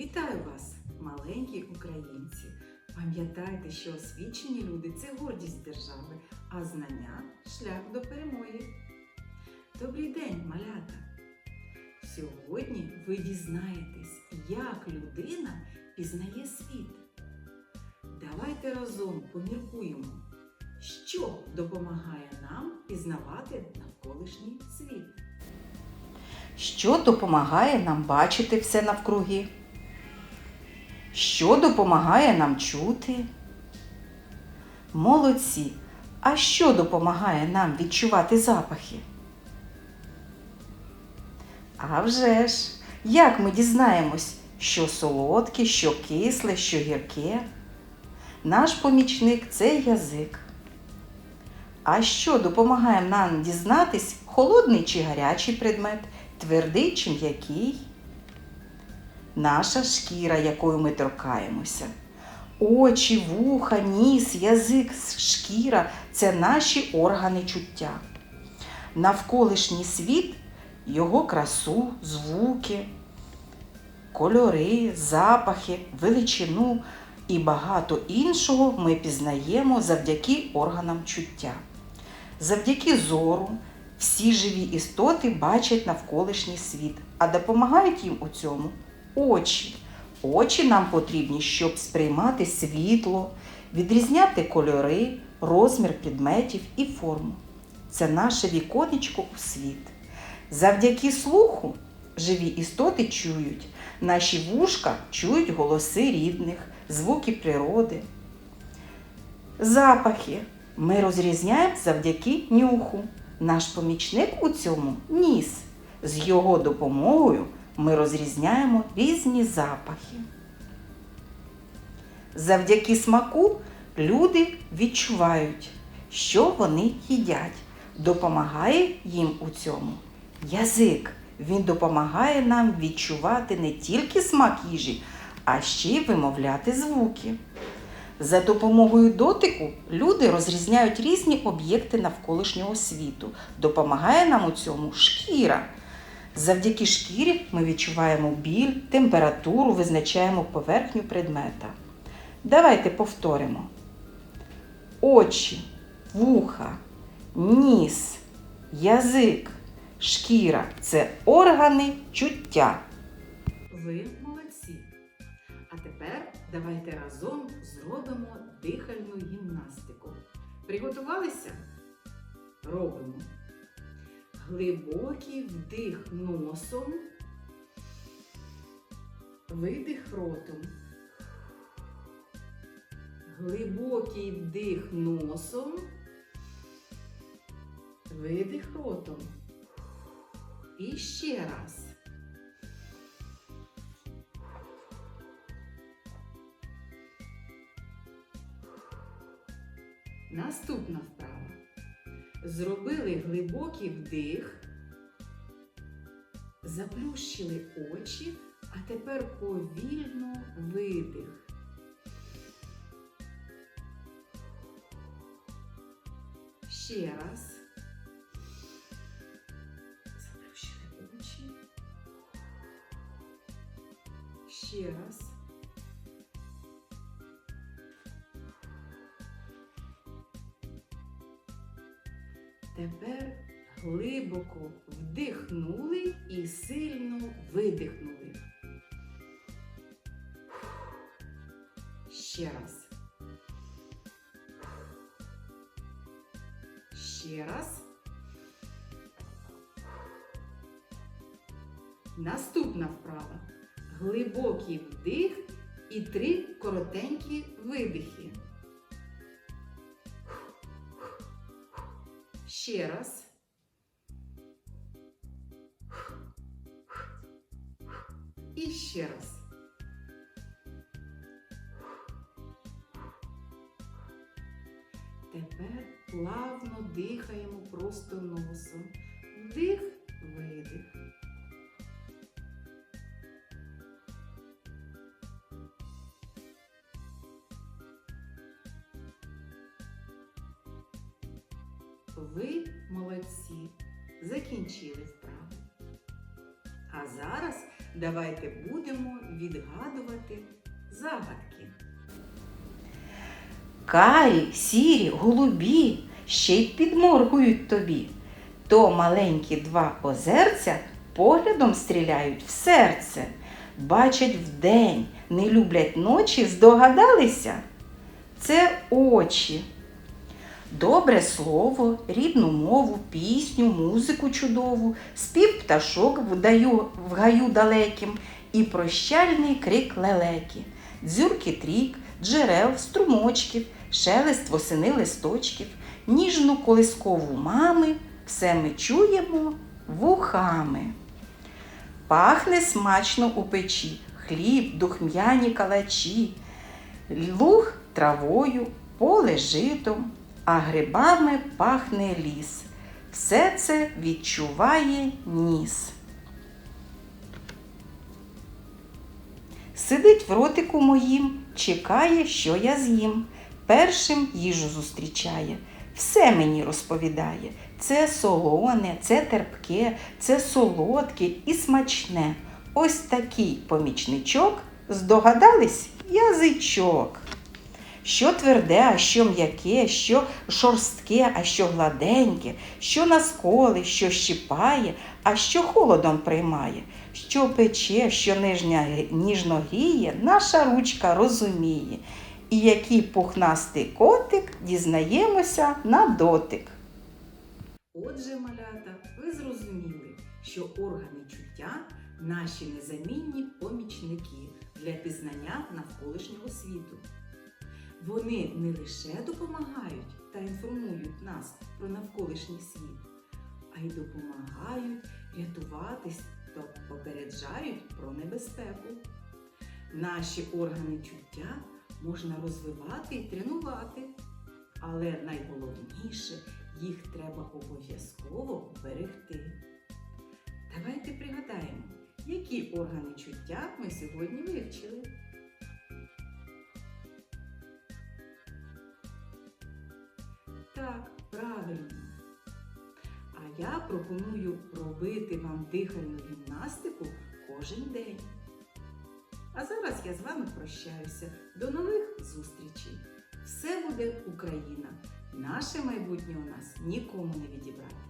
Вітаю вас, маленькі українці! Пам'ятайте, що освічені люди це гордість держави, а знання шлях до перемоги. Добрий день, малята! Сьогодні ви дізнаєтесь, як людина пізнає світ. Давайте разом поміркуємо, що допомагає нам пізнавати навколишній світ. Що допомагає нам бачити все навкруги? Що допомагає нам чути? Молодці! А що допомагає нам відчувати запахи? А вже ж! Як ми дізнаємось, що солодке, що кисле, що гірке? Наш помічник це язик. А що допомагає нам дізнатись, холодний чи гарячий предмет, твердий чи м'який? Наша шкіра, якою ми торкаємося. Очі, вуха, ніс, язик, шкіра це наші органи чуття. Навколишній світ, його красу, звуки, кольори, запахи, величину і багато іншого ми пізнаємо завдяки органам чуття. Завдяки зору всі живі істоти бачать навколишній світ, а допомагають їм у цьому очі. Очі нам потрібні, щоб сприймати світло, відрізняти кольори, розмір предметів і форму. Це наше віконечко у світ. Завдяки слуху живі істоти чують. Наші вушка чують голоси рідних, звуки природи. Запахи ми розрізняємо завдяки нюху. Наш помічник у цьому ніс. З його допомогою ми розрізняємо різні запахи. Завдяки смаку люди відчувають, що вони їдять. Допомагає їм у цьому язик. Він допомагає нам відчувати не тільки смак їжі, а ще й вимовляти звуки. За допомогою дотику люди розрізняють різні об'єкти навколишнього світу. Допомагає нам у цьому шкіра. Завдяки шкірі ми відчуваємо біль, температуру, визначаємо поверхню предмета. Давайте повторимо: очі, вуха, ніс, язик, шкіра це органи чуття. Ви молодці! А тепер давайте разом зробимо дихальну гімнастику. Приготувалися? Робимо. Глибокий вдих носом, видих ротом. Глибокий вдих носом, видих ротом. І ще раз. Наступна вправа. Зробили глибокий вдих, заплющили очі, а тепер повільно видих. Ще раз. Заплющили очі. Ще раз. Тепер глибоко вдихнули і сильно видихнули. Ще раз. Ще раз. Наступна вправа. Глибокий вдих і три коротенькі видихи. Ще раз. І ще раз. Тепер плавно дихаємо просто носом. Вдих, видих. Ви молодці, закінчили вправи. А зараз Давайте будемо відгадувати загадки. Карі, сірі, голубі, ще й підморгують тобі. То маленькі два озерця поглядом стріляють в серце. Бачать вдень, не люблять ночі, здогадалися? Це очі. Добре слово, рідну мову, пісню, музику чудову, спів пташок вдаю в гаю далеким і прощальний крик лелеки, дзюрки трік, джерел, струмочків, шелест восени листочків, ніжну колискову мами, все ми чуємо вухами. Пахне смачно у печі, хліб, духм'яні калачі, луг травою, поле житом, а грибами пахне ліс. Все це відчуває ніс. Сидить в ротику моїм, чекає, що я з'їм. Першим їжу зустрічає, все мені розповідає. Це солоне, це терпке, це солодке і смачне. Ось такий помічничок, здогадались, язичок. Що тверде, а що м'яке, що шорстке, а що гладеньке, що насколи, що щипає, а що холодом приймає, що пече, що нижня, ніжно гріє, наша ручка розуміє. І який пухнастий котик дізнаємося на дотик. Отже, малята, ви зрозуміли, що органи чуття наші незамінні помічники для пізнання навколишнього світу. Вони не лише допомагають та інформують нас про навколишній світ, а й допомагають рятуватись та попереджають про небезпеку. Наші органи чуття можна розвивати і тренувати, але найголовніше їх треба обов'язково берегти. Давайте пригадаємо, які органи чуття ми сьогодні вивчили. Пропоную робити вам дихальну гімнастику кожен день. А зараз я з вами прощаюся. До нових зустрічей! Все буде Україна! Наше майбутнє у нас нікому не відібрати.